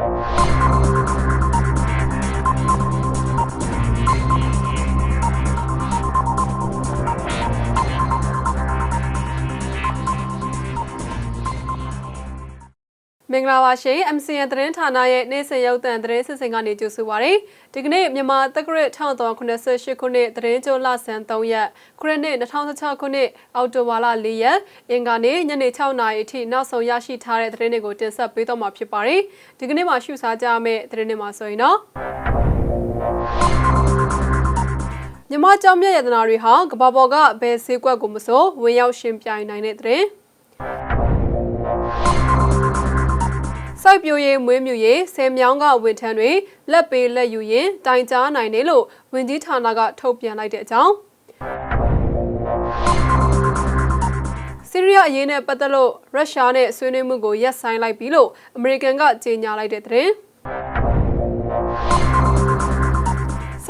you မင်္ဂလာပါရှင် MCN သတင်းဌာနရဲ့နေ့စဉ်ရုပ်သံသတင်းစစ်စင်ကနေကြိုဆိုပါရစေ။ဒီကနေ့မြန်မာတက္ကရာ1388ခုနှစ်သတင်းကြိုလဆန်း3ရက်ခရစ်နှစ်2016ခုနှစ်အောက်တိုဘာလ4ရက်အင်္ဂါနေ့ညနေ6နာရီအထိနောက်ဆုံးရရှိထားတဲ့သတင်းတွေကိုတင်ဆက်ပေးတော့မှာဖြစ်ပါတယ်။ဒီကနေ့မှာရှုစားကြမယ့်သတင်းတွေမှာဆိုရင်တော့မြန်မာကြောင်မြတ်ရတနာတွေဟာကဘာပေါ်ကဘယ်ဈေးကွက်ကိုမဆိုဝင်ရောက်ရှင်ပြိုင်နိုင်တဲ့သတင်း စိုက်ပျိုးရေးမွေးမြူရေးဆယ်မြောင်းကဝန်ထမ်းတွေလက်ပေးလက်ယူရင်တိုင်ကြားနိုင်တယ်လို့ဝန်ကြီးဌာနကထုတ်ပြန်လိုက်တဲ့အကြောင်းဆီးရီးယားအရေးနဲ့ပတ်သက်လို့ရုရှားနဲ့ဆွေးနွေးမှုကိုရပ်ဆိုင်းလိုက်ပြီလို့အမေရိကန်ကကြေညာလိုက်တဲ့သတင်း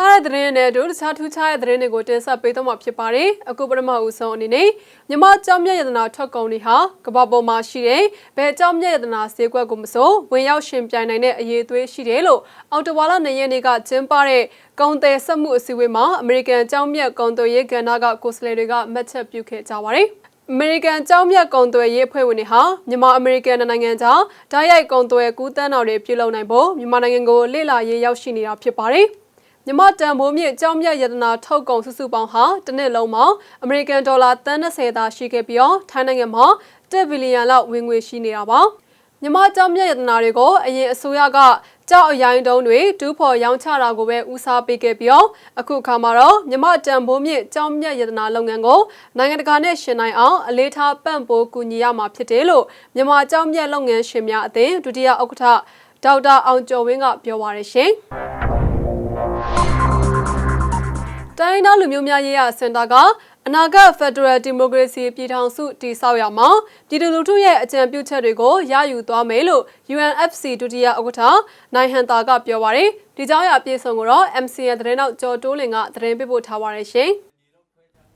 စားတဲ့သတင်းနဲ့အတူတခြားထူးခြားတဲ့သတင်းတွေကိုတင်ဆက်ပေးတော့မှာဖြစ်ပါတယ်။အခုပထမဦးဆုံးအနေနဲ့မြန်မာကြောင်မြတ်ရတနာထွက်ကုန်တွေဟာကမ္ဘာပေါ်မှာရှိတဲ့ဘယ်ကြောင်မြတ်ရတနာဈေးကွက်ကိုမဆိုဝင်ရောက်ရှင်ပြိုင်နိုင်တဲ့အရေးသွေးရှိတယ်လို့အော်တိုဝါလာနေရက်နေ့ကကျင်းပတဲ့ကုန်သည်စက်မှုအစည်းအဝေးမှာအမေရိကန်ကြောင်မြတ်ကုန်သွယ်ရေးကဏ္ဍကကိုယ်စားလှယ်တွေကမှတ်ချက်ပြုခဲ့ကြပါတယ်။အမေရိကန်ကြောင်းမြတ်ကုံသွယ်ရေးအဖွဲ့ဝင်တွေဟာမြန်မာအမေရိကန်နိုင်ငံကြားဓာတ်ရိုက်ကုံသွယ်ကူးတန်းတော်တွေပြုလုပ်နိုင်ဖို့မြန်မာနိုင်ငံကိုလေ့လာရေးရောက်ရှိနေတာဖြစ်ပါတယ်။ မြန်မာတန်ဖိုးမြင့်ကြောင်းမြတ်ရတနာထုတ်ကုန်စုစုပေါင်းဟာတစ်နှစ်လုံးမှာအမေရိကန်ဒေါ်လာ30သာရှိခဲ့ပြီးတော့ထိုင်းနိုင်ငံမှာ1ဘီလီယံလောက်ဝင်ငွေရှိနေတာပါ။မြန်မာကြောင်းမြတ်ရတနာတွေကိုအရင်အစိုးရကကြောက်အရိုင်းတုံးတွေဒူးဖော်ရောင်းချတာကိုပဲဦးစားပေးခဲ့ပြီးတော့အခုအခါမှာတော့မြမတန်ဖိုးမြင့်ကြောင်းမြတ်ရတနာလုပ်ငန်းကိုနိုင်ငံတကာနဲ့ရှင်နိုင်အောင်အလေးထားပံ့ပိုးကူညီရမှာဖြစ်တယ်လို့မြမကြောင်းမြတ်လုပ်ငန်းရှင်များအသင်းဒုတိယဥက္ကဋ္ဌဒေါက်တာအောင်ကျော်ဝင်းကပြောပါရရှင် တိုင်းဒေသလူမျိုးများရေးရစင်တာကအနာဂတ်ဖက်ဒရယ်ဒီမိုကရေစီပြည်ထောင်စုတည်ဆောက်ရမှာပြည်သူလူထုရဲ့အကြံပြုချက်တွေကိုရယူသွားမယ်လို့ UNFC ဒုတိယဥက္ကဋ္ဌနိုင်ဟန်တာကပြောပါရယ်ဒီကြောင်းရပြေဆုံးကိုတော့ MCN သတင်းနောက်ကျော်တိုးလင်ကသတင်းပေးပို့ထားပါရရှင်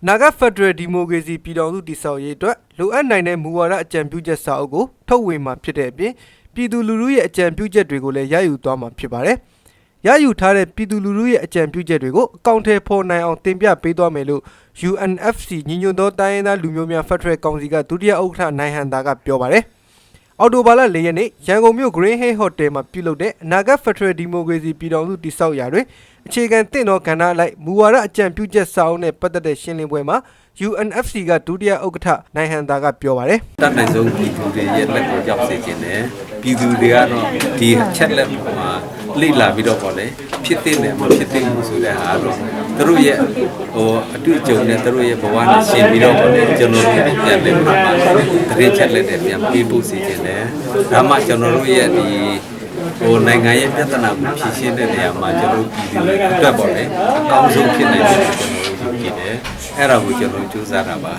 နာဂတ်ဖက်ဒရယ်ဒီမိုကရေစီပြည်ထောင်စုတည်ဆောက်ရေးအတွက်လိုအပ်နိုင်တဲ့မူဝါဒအကြံပြုချက်စာအုပ်ကိုထုတ်ဝေမှာဖြစ်တဲ့အပြင်ပြည်သူလူထုရဲ့အကြံပြုချက်တွေကိုလည်းရယူသွားမှာဖြစ်ပါတယ်။ ရယူထားတဲ့ပြည်သူလူထုရဲ့အကြံပြုချက်တွေကိုအကောင့်ထဲပေါ်နိုင်အောင်တင်ပြပေးသွားမယ်လို့ UNFC ညီညွတ်သောတိုင်းရင်းသားလူမျိုးများဖက်ဒရယ်ကောင်စီကဒုတိယဥက္ကဋ္ဌနိုင်ဟန်တာကပြောပါတယ်။အော်တိုဘာလ၄ရက်နေ့ရန်ကုန်မြို့ Green Hill Hotel မှာပြုလုပ်တဲ့အနာဂတ်ဖက်ဒရယ်ဒီမိုကရေစီပြည်ထောင်စုတည်ဆောက်ရာတွင်အခြေခံတင့်သောကဏ္ဍအလိုက်မူဝါဒအကြံပြုချက်စာအုပ်နဲ့ပတ်သက်တဲ့ရှင်းလင်းပွဲမှာ UNFC ကဒုတိယဥက္ကဋ္ဌနိုင်ဟန်တာကပြောပါတယ်တတ်နိုင်ဆုံးပြည်သူတွေရဲ့လက်ကိုရောက်စေခြင်းနဲ့ပြည်သူတွေကတော့ဒီချက်လက်မှာ လိလာပြီးတော့ပေါ့လေဖြစ်တဲ့နဲ့မဖြစ်တဲ့ဘူးဆိုတဲ့အားတော့သူတို့ရဲ့ဟိုအတွေ့အကြုံနဲ့သူတို့ရဲ့ဘဝနဲ့ရှင်းပြီးတော့ပေါ့လေကျွန်တော်တို့ပြန်လည်ပြီးတော့မှတရင်ချက်လက်နဲ့ပြန်ပေးဖို့စီခြင်းနဲ့ဒါမှကျွန်တော်တို့ရဲ့ဒီဟိုနိုင်ငံရဲ့ပြဿနာကိုဖြေရှင်းတဲ့နေရာမှာကျွန်တော်တို့ပြည်သူတွေအတွက်ပေါ့လေအကောင်းဆုံးဖြစ်နိုင်တယ်ကျွန်တော်တို့ယူကြည့်တယ်အဲ့ဒါကိုကျွန်တော်ကြိုးစားတာပါ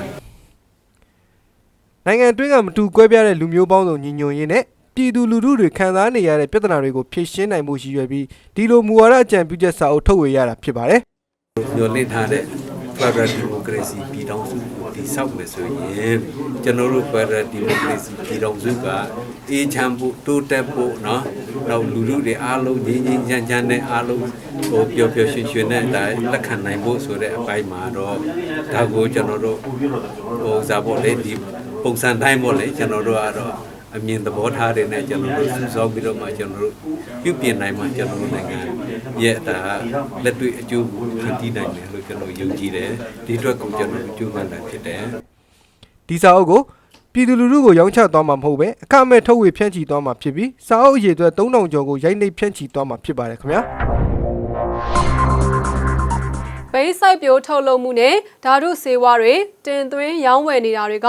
နိုင်ငံတွင်းကမတူကွဲပြားတဲ့လူမျိုးပေါင်းစုံညီညွတ်ရေးနဲ့ ပြည်သူလူထုတွေခံစားနေရတဲ့ပြဿနာတွေကိုဖြေရှင်းနိုင်မှုရှိရွယ်ပြီးဒီလိုမူဝါဒအကြံပြုချက်စာအုပ်ထုတ်ဝေရတာဖြစ်ပါတယ် ညွှန်လင့်ထားတဲ့ Federal Democracy ပြည်ထောင်စုကိုတည်ဆောက်မယ်ဆိုရင်ကျွန်တော်တို့ Federal Democracy ပြည်ထောင်စုကအေးချမ်းဖို့တိုးတက်ဖို့เนาะနောက်လူထုတွေအားလုံးငြိမ်းငြိမ်းချမ်းချမ်းနဲ့အားလုံးဟိုပျော်ပျော်ရွှင်ရွှင်နဲ့ဒါလက်ခံနိုင်ဖို့ဆိုတဲ့အပိုင်းမှာတော့ဒါကိုကျွန်တော်တို့ဟိုစားဖို့လေဒီပုံစံတိုင်းပေါ့လေကျွန်တော်တို့ကတော့ အမြင်သဘောထားတွေနဲ့ကျွန်တော်တို့စူးစောင်းပြီးတော့မှကျွန်တော်တို့ပြုပြင်နိုင်မှကျွန်တော်တို့နိုင်ငံရဲ့ဒါလက်တွေ့အကျိုးကိုဖန်တီးနိုင်တယ်လို့ကျွန်တော်ယုံကြည်တယ်ဒီအတွက်ကိုကျွန်တော်တို့ကြိုးပမ်းတာဖြစ်တယ်ဒီစာအုပ်ကိုပြည်သူလူထုကိုရောင်းချသွားမှာမဟုတ်ပဲအခမဲ့ထုတ်ဝေဖြန့်ချီသွားမှာဖြစ်ပြီးစာအုပ်အရေးအတွက်3000ကျော်ကိုရိုက်နှိပ်ဖြန့်ချီသွားမှာဖြစ်ပါတယ်ခင်ဗျာ ဘိန်းစိုက်ပျိုးထုတ်လုပ်မှုနဲ့ဓာတုဆေးဝါးတွေတင်သွင်းရောင်းဝယ်နေတာတွေက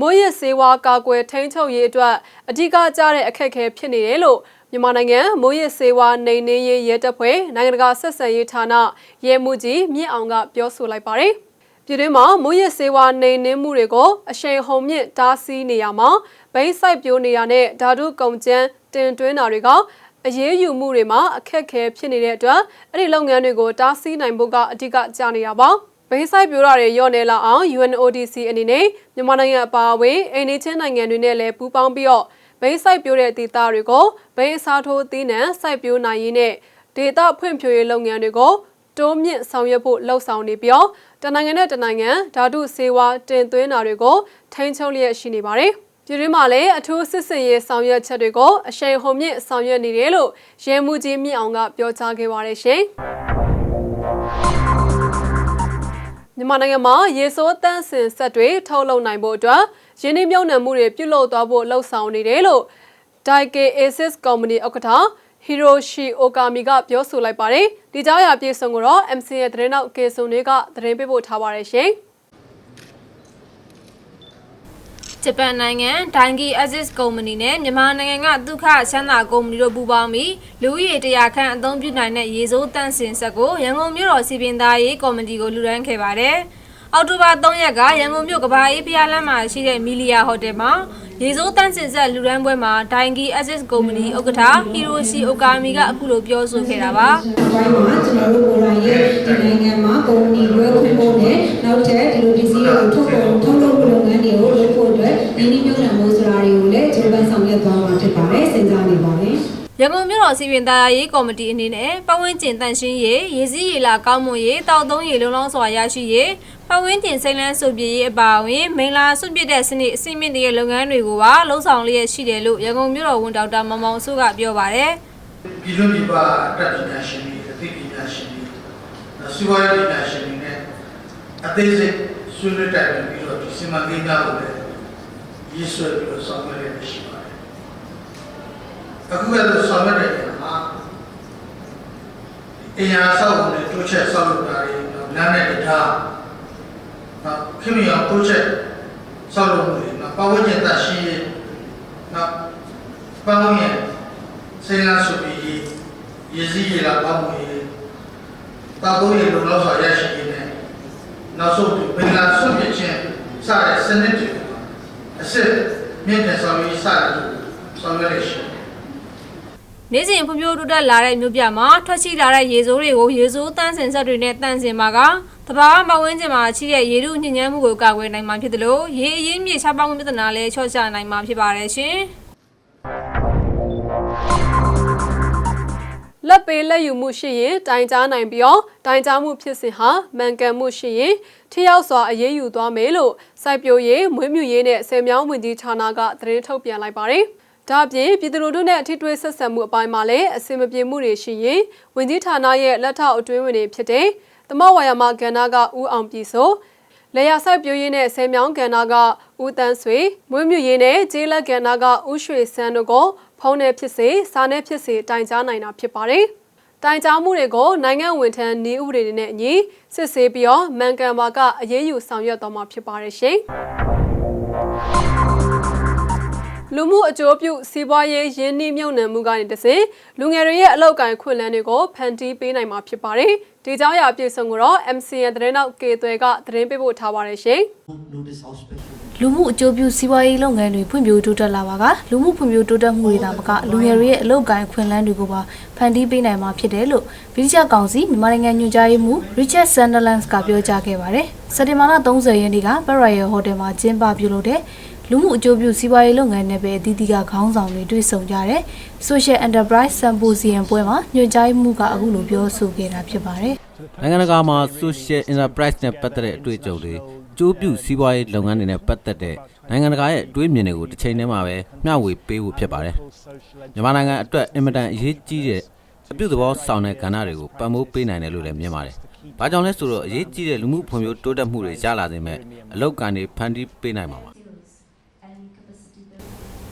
မိုးရစ်ဆေးဝါးကာကွယ်ထိန်းချုပ်ရေးအတွက်အဓိကကျတဲ့အခက်အခဲဖြစ်နေတယ်လို့မြန်မာနိုင်ငံမိုးရစ်ဆေးဝါးနိုင်နေရေးရဲတပ်ဖွဲ့နိုင်ငံတကာဆက်ဆံရေးဌာနရဲမှုကြီးမြင့်အောင်ကပြောဆိုလိုက်ပါတယ်။ပြည်တွင်းမှာမိုးရစ်ဆေးဝါးနိုင်နေမှုတွေကိုအရှိန်ဟုန်မြင့်တားဆီးနေရမှာဘိန်းစိုက်ပျိုးနေရတဲ့ဓာတုကုန်ကျန်းတင်သွင်းတာတွေက အရေးယူမှုတွေမှာအခက်အခဲဖြစ်နေတဲ့အတွက်အဲ့ဒီလုပ်ငန်းတွေကိုတားဆီးနိုင်ဖို့ကအဓိကကြာနေတာပါဘိန်းဆိုင်ပြိုတာတွေညော့နေလာအောင် UNODC အနေနဲ့မြန်မာနိုင်ငံအပါအဝင်အိန္ဒိချင်းနိုင်ငံတွေနဲ့လည်းပူးပေါင်းပြီးတော့ဘဘိန်းစိုက်ပျိုးတဲ့ဒေသတွေကိုဘိန်းအစားထိုးသီးနှံစိုက်ပျိုးနိုင်ရေးနဲ့ဒေသဖွံ့ဖြိုးရေးလုပ်ငန်းတွေကိုတိုးမြင့်ဆောင်ရွက်ဖို့လှုံ့ဆော်နေပြီးတော့တနိုင်ငံနဲ့တနိုင်ငံဓာတုဆေးဝါးတင်သွင်းတာတွေကိုထိန်းချုပ်လျက်ရှိနေပါတယ်။ ပြည်တွင်းမှာလည်းအထူးစစ်စင်ရေးဆောင်ရွက်ချက်တွေကိုအရှိန်ဟုန်မြင့်ဆောင်ရွက်နေတယ်လို့ရဲမှုကြီးမြင့်အောင်ကပြောကြားခဲ့ပါတယ်ရှင်။မြန်မာနိုင်ငံမှာရေစိုးတန်းစင်ဆက်တွေထုတ်လုပ်နိုင်ဖို့အတွက်ရင်းနှီးမြှုပ်နှံမှုတွေပြုလုပ်သွားဖို့လှုံ့ဆော်နေတယ်လို့ Daike Asis Company ဥက္ကဋ္ဌ Hiroshi Okami ကပြောဆိုလိုက်ပါတယ်။ဒီကြောင့်အရာပြေဆုံးကိုတော့ MC ရဲ့သတင်းနောက်ကေဆွန်တွေကသတင်းပေးပို့ထားပါတယ်ရှင်။ ဂျပန်နိုင်ငံဒိုင်ဂီ Axis ကုမ္ပဏီနဲ့မြန်မာနိုင်ငံကဒုက္ခချမ်းသာကုမ္ပဏီတို့ပူးပေါင်းပြီးလူဦးရေတရာခန့်အသုံးပြုနိုင်တဲ့ရေစိုးတန့်စင်ဆက်ကိုရန်ကုန်မြို့တော်စီပင်သားရေးကော်မတီကိုလူဒန်းခဲ့ပါတယ်။အောက်တိုဘာ3ရက်ကရန်ကုန်မြို့ကဘာအေးဖျားလမ်းမှာရှိတဲ့မီလီယာဟိုတယ်မှာရေစိုးတန့်စင်ဆက်လူဒန်းပွဲမှာဒိုင်ဂီ Axis ကုမ္ပဏီဥက္ကဋ္ဌဟီရိုရှီအိုကာမီကအခုလိုပြောဆိုခဲ့တာပါ။ဘိုင်းမှာကျွန်တော်တို့ကိုယ်တိုင်ရဲ့ဒီနိုင်ငံမှာကုမ္ပဏီလွဲခုဖို့နဲ့နောက်ထပ်ဒီလိုပစ္စည်းတွေကိုထုတ်ကုန်ထုတ်လုပ်မှုလုပ်ငန်းတွေကိုလုပ် ဖို့အတွက်ဒီနည်းမျိုးနဲ့မိုးစရာတွေကိုလည်းဂျပန်ဆောင်ရွက်သွားမှာဖြစ်ပါတယ်စဉ်းစားနေပါတယ်ရန်ကုန်မြို့တော်စီပင်သားရေးကော်မတီအနေနဲ့ပတ်ဝန်းကျင်တန့်ရှင်းရေးရေစည်းရေလာကောင်းမွန်ရေးတောက်သုံးရေလုံလောက်စွာရရှိရေးပတ်ဝန်းကျင်စိမ့်လန်းစုပ်ပြည့်ရေးအပါအဝင်မိန်လာစွန့်ပစ်တဲ့စနစ်အစိမ့်မြင့်တဲ့လုပ်ငန်းတွေကိုပါလှုံ့ဆော်လျက်ရှိတယ်လို့ရန်ကုန်မြို့တော်ဝန်ဒေါက်တာမောင်မောင်စုကပြောပါတယ်ပြည်တွင်းပြည်ပအတတ်ပညာရှင်တွေအသိပညာရှင်တွေစီးပွားရေးပညာရှင်တွေနဲ့အသေးစိတ်ဆွေးနွေးတိုင်ပင်ပြီးတော့ဒီစီမံကိန်းများကိုလည်း ရေးဆွဲပြီးတော့ဆောင်ရွက်ရရှိပါတယ်။အခုကလည်းဆောင်ရွက်တဲ့နေရာမှာအရာဆောက်တဲ့တိုးချက်ဆောက်လုပ်တာတွေနောက်လမ်းနဲ့တရားနောက်ခင်ဗျာတိုးချက်ဆောက်လုပ်မှုတွေနောက်ပတ်ဝန်းကျင်သတ်ရှိရေးနောက်ပတ်ဝန်းကျင်စိတ်လန်းဆိုပြီးရည်စည်းရလာပေါင်းမှုရေတာကိုရလုံလောက်စွာရရှိရေးနဲ့နောက်ဆုံးဘင်္ဂလားဆွန့်ပစ်ခြင်းစတဲ့စနစ်တွေ အစစ်မြင့်တဲ့ဆောင်ရွက်စတဲ့ဆောင်ရွက်ရရှိတယ်နေ့စဉ်ဖွံ့ဖြိုးတိုးတက်လာတဲ့မြို့ပြမှာထွက်ရှိလာတဲ့ရေစိုးတွေကိုရေစိုးတန်းစင်ဆက်တွေနဲ့တန့်စင်ပါကတဘာဝမဝင်းကျင်မှာရှိတဲ့ရေထုညဉ့်ညမ်းမှုကိုကာကွယ်နိုင်မှာဖြစ်တယ်လို့ရေအရင်းမြေချပောင်းမှုပြဿနာလည်းချော့ချနိုင်မှာဖြစ်ပါတယ်ရှင်။ လက်ပေးလက်ယူမှုရှိရင်တိုင်ကြားနိုင်ပြီးတော့တိုင်ကြားမှုဖြစ်စဉ်ဟာမှန်ကန်မှုရှိရင်ထိရောက်စွာအရေးယူသွားမယ်လို့စိုက်ပျိုးရေးမွေးမြူရေးနဲ့ဆယ်မြောင်းဝင်ကြီးဌာနကသတင်းထုတ်ပြန်လိုက်ပါတယ်။ဒါ့အပြင်ပြည်သူလူထုနဲ့အထူးထွေးဆက်ဆံမှုအပိုင်းမှာလည်းအစင်မပြေမှုတွေရှိရင်ဝင်ကြီးဌာနရဲ့လက်ထောက်အတွင်းဝင်တွေဖြစ်တဲ့သမဝါယာမကဏ္ဍကဦးအောင်ပြည်စိုး လေယာစိုက်ပျိုးရေးနဲ့ဆယ်မြောင်းကဏ္ဍကဦးတန်းဆွေမွေးမြူရေးနဲ့ကျေးလက်ကဏ္ဍကဦးရွှေစန်းတို့ကိုဖုန်းနဲ့ဖြစ်စေစာနဲ့ဖြစ်စေတိုင်ကြားနိုင်တာဖြစ်ပါတယ်။တိုင်ကြားမှုတွေကိုနိုင်ငံဝန်ထမ်းနေဥပဒေတွေနဲ့အညီစစ်ဆေးပြီးတော့မှန်ကန်ပါကအရေးယူဆောင်ရွက်သွားမှာဖြစ်ပါတယ်ရှင်။ လူမှုအကျိုးပြုစီးပွားရေးရင်းနှီးမြှုပ်နှံမှုကနေတစဉ်လူငယ်တွေရဲ့အလောက်ကိုင်ခွင့်လန်းတွေကိုဖန်တီးပေးနိုင်မှာဖြစ်ပါတယ်။ဒီကြောင်းအရာအပြည့်စုံကိုတော့ MCN သတင်းနောက်ကေသွဲကသတင်းပေးပို့ထားပါတယ်ရှင်။လူမှုအကျိုးပြုစီးပွားရေးလုပ်ငန်းတွေဖွံ့ဖြိုးတိုးတက်လာပါကလူမှုဖွံ့ဖြိုးတိုးတက်မှုတွေသာမကလူငယ်တွေရဲ့အလုပ်ကိုင်ခွင့်လန်းတွေကိုပါဖန်တီးပေးနိုင်မှာဖြစ်တယ်လို့ဗြိတိရှကောင်စီမြန်မာနိုင်ငံညွှန်ကြားရေးမှူး Richard Sunderland ကပြောကြားခဲ့ပါတယ်။စက်တင်ဘာလ30ရက်နေ့က Barrier Hotel မှာကျင်းပပြုလုပ်တဲ့ လူမှုအကျိုးပြုစီးပွားရေးလုပ်ငန်းတွေပဲအသီးသီးကခေါင်းဆောင်တွေတွေ့ဆုံကြတဲ့ Social Enterprise Symposium ပွဲမှာညွှန်ကြားရေးမှူးကအခုလိုပြောဆိုခဲ့တာဖြစ်ပါတယ်။နိုင်ငံတကာမှာ social enterprise နဲ့ပတ်သက်တဲ့အတွေ့အကြုံတွေကျိုးပြုစီးပွားရေးလုပ်ငန်းတွေနဲ့ပတ်သက်တဲ့နိုင်ငံတကာရဲ့အတွေးမြင်တွေကိုတစ်ချိန်တည်းမှာပဲမျှဝေပေးဖို့ဖြစ်ပါတယ်။မြန်မာနိုင်ငံအတွက်အင်မတန်အရေးကြီးတဲ့အပြုသဘောဆောင်တဲ့ကဏ္ဍတွေကိုပံ့ပိုးပေးနိုင်တယ်လို့လည်းမြင်ပါတယ်။ဘာကြောင့်လဲဆိုတော့အရေးကြီးတဲ့လူမှုဖွံ့ဖြိုးတိုးတက်မှုတွေရလာနိုင်မဲ့အလောက်ကန်တွေဖန်တီးပေးနိုင်မှာပါ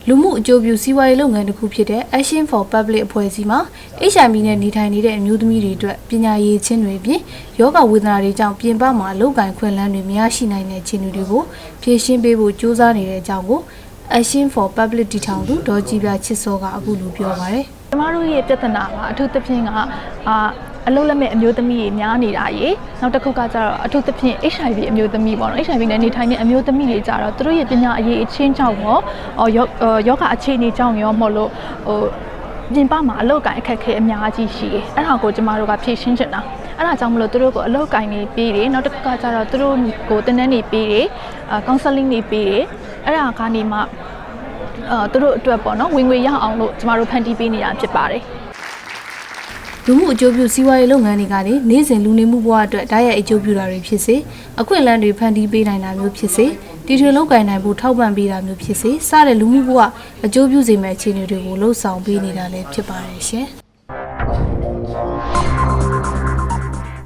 လူမှုအကျိုးပြုစီးပွားရေးလုပ်ငန်းတစ်ခုဖြစ်တဲ့ Action for Public အဖွဲ့အစည်းမှာ HIV နဲ့နေထိုင်နေတဲ့အမျိုးသမီးတွေအတွက်ပညာရေးချင်းတွေအပြင်ယောဂဝေဒနာတွေကြောင့်ပြင်ပမှာအလုပ်ကိုင်ခွင့်လန်းတွေမရရှိနိုင်တဲ့အခြေအနေတွေကိုဖြေရှင်းပေးဖို့ကြိုးစားနေတဲ့အကြောင်းကို Action for Public တည်ထောင်သူဒေါ်ကြည်ပြချစ်စောကအခုလိုပြောပါရယ်ကျမတို့ရဲ့ပြဿနာကအထူးသဖြင့်က အာအလုံးလက်မဲ့အမျိုးသမီးတွေများနေတာရေနောက်တစ်ခုကကျတော့အထူးသဖြင့် HIV အမျိုးသမီးပေါ့နော် HIV နဲ့နေထိုင်တဲ့အမျိုးသမီးတွေကြတော့သူတို့ရဲ့ပညာအရေးအချင်းကြောင့်ရောအော်ယောယောဂအခြေအနေကြောင့်ရောမဟုတ်လို့ဟိုပြင်ပမှာအလောက်ကိုင်အခက်ခဲအများကြီးရှိတယ်အဲ့ဒါကိုကျမတို့ကဖြည့်ရှင်းချင်တာအဲ့ဒါကြောင့်မလို့သူတို့ကိုအလောက်ကိုင်နေပေးတယ်နောက်တစ်ခုကကျတော့သူတို့ကိုတင်းတန်းနေပေးတယ်အာကောင်ဆယ်လင်းနေပေးတယ်အဲ့ဒါကနေမှအာသူတို့အတွက်ပေါ့နော်ဝင်ငွေရအောင်လို့ကျမတို့ဖန်တီးပေးနေတာဖြစ်ပါတယ် လူမှုအကျိုးပြုစီးပွားရေးလုပ်ငန်းတွေကနေနေ့စဉ်လူနေမှုဘဝအတွက်ဓာတ်ရိုက်အကျိုးပြုတာတွေဖြစ်စေအခွင့်အလမ်းတွေဖန်တီးပေးနိုင်တာမျိုးဖြစ်စေတီထွင်လုပ်ကိုင်နိုင်ဖို့ထောက်ပံ့ပေးတာမျိုးဖြစ်စေစတဲ့လူမှုဘဝအကျိုးပြုစေမယ့်အခြေအနေတွေကိုလှုံ့ဆော်ပေးနေတာလည်းဖြစ်ပါတယ်ရှင်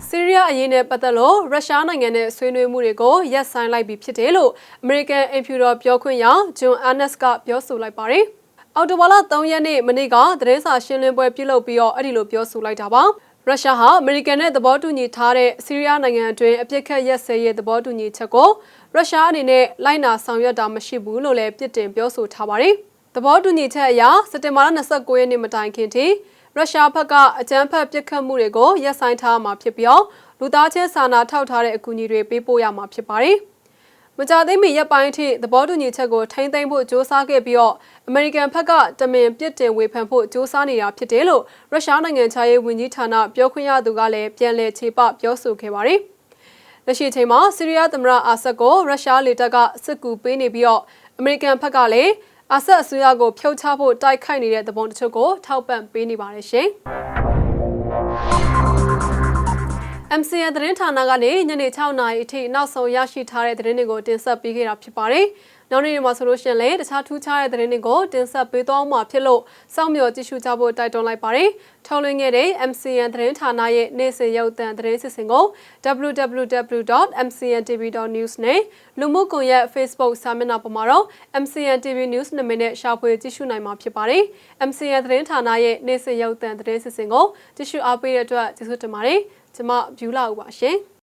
ဆီးရီးယားအရေးနဲ့ပတ်သက်လို့ရုရှားနိုင်ငံနဲ့ဆွေးနွေးမှုတွေကိုရပ်ဆိုင်းလိုက်ပြီဖြစ်တယ်လို့အမေရိကန်အင်ဖြူတော်ပြောခွင့်ရဂျွန်အာနက်စ်ကပြောဆိုလိုက်ပါတယ်။ အော်တိုဘာလ3ရက်နေ့မနေ့ကသတင်းစာရှင်းလင်းပွဲပြုလုပ်ပြီးတော့အဲ့ဒီလိုပြောဆိုလိုက်တာပါ။ရုရှားဟာအမေရိကန်နဲ့သဘောတူညီထားတဲ့ဆီးရီးယားနိုင်ငံအတွင်းအပြစ်ခတ်ရက်စဲရဲ့သဘောတူညီချက်ကိုရုရှားအနေနဲ့လိုက်နာဆောင်ရွက်တာမရှိဘူးလို့လည်းပြစ်တင်ပြောဆိုထားပါတယ်။သဘောတူညီချက်အရစက်တင်ဘာလ29ရက်နေ့မတိုင်ခင်ထိရုရှားဘက်ကအကြမ်းဖက်ပစ်ခတ်မှုတွေကိုရပ်ဆိုင်းထားမှာဖြစ်ပြီးတော့လူသားချင်းစာနာထောက်ထားတဲ့အကူအညီတွေပေးပို့ရမှာဖြစ်ပါတယ်။ မကြသိမီရက်ပိုင်းအထိသဘောတူညီချက်ကိုထိန်းသိမ်းဖို့ကြိုးစားခဲ့ပြီးတော့အမေရိကန်ဘက်ကတမင်ပြစ်တင်ဝေဖန်ဖို့ကြိုးစားနေတာဖြစ်တယ်လို့ရုရှားနိုင်ငံခြားရေးဝန်ကြီးဌာနပြောခွင့်ရသူကလည်းပြန်လည်ခြေပပြောဆိုခဲ့ပါတယ်။လက်ရှိအချိန်မှာဆီးရီးယားသမ္မတအာဆတ်ကိုရုရှားလေတပ်ကစစ်ကူပေးနေပြီးတော့အမေရိကန်ဘက်ကလည်းအာဆတ်အစိုးရကိုဖျောက်ချဖို့တိုက်ခိုက်နေတဲ့သဘောတချို့ကိုထောက်ပံ့ပေးနေပါတယ်ရှင်။ MCN သတင်းဌာနကနေညနေ6နာရီအထိနောက်ဆုံးရရှိထားတဲ့သတင်းတွေကိုတင်ဆက်ပေးခဲ့တာဖြစ်ပါတယ်။နောက်နေ့တွေမှာဆိုလို့ရှိရင်လည်းတခြားထူးခြားတဲ့သတင်းတွေကိုတင်ဆက်ပေးသွားမှာဖြစ်လို့စောင့်မျှော်ကြည့်ရှုကြဖို့တိုက်တွန်းလိုက်ပါတယ်။ထုတ်လွှင့်ခဲ့တဲ့ MCN သတင်းဌာနရဲ့နေ့စဉ်ရုပ်သံသတင်းစစ်စင်ကို www.mcntv.news နဲ့လူမှုကွန်ရက် Facebook စာမျက်နှာပေါ်မှာတော့ MCN TV News နာမည်နဲ့ရှာဖွေကြည့်ရှုနိုင်မှာဖြစ်ပါတယ်။ MCN သတင်းဌာနရဲ့နေ့စဉ်ရုပ်သံသတင်းစစ်စင်ကိုကြည့်ရှုအားပေးတဲ့အတွက်ကျေးဇူးတင်ပါတယ်။ ကျွန်မ view လာဦးပါရှင်။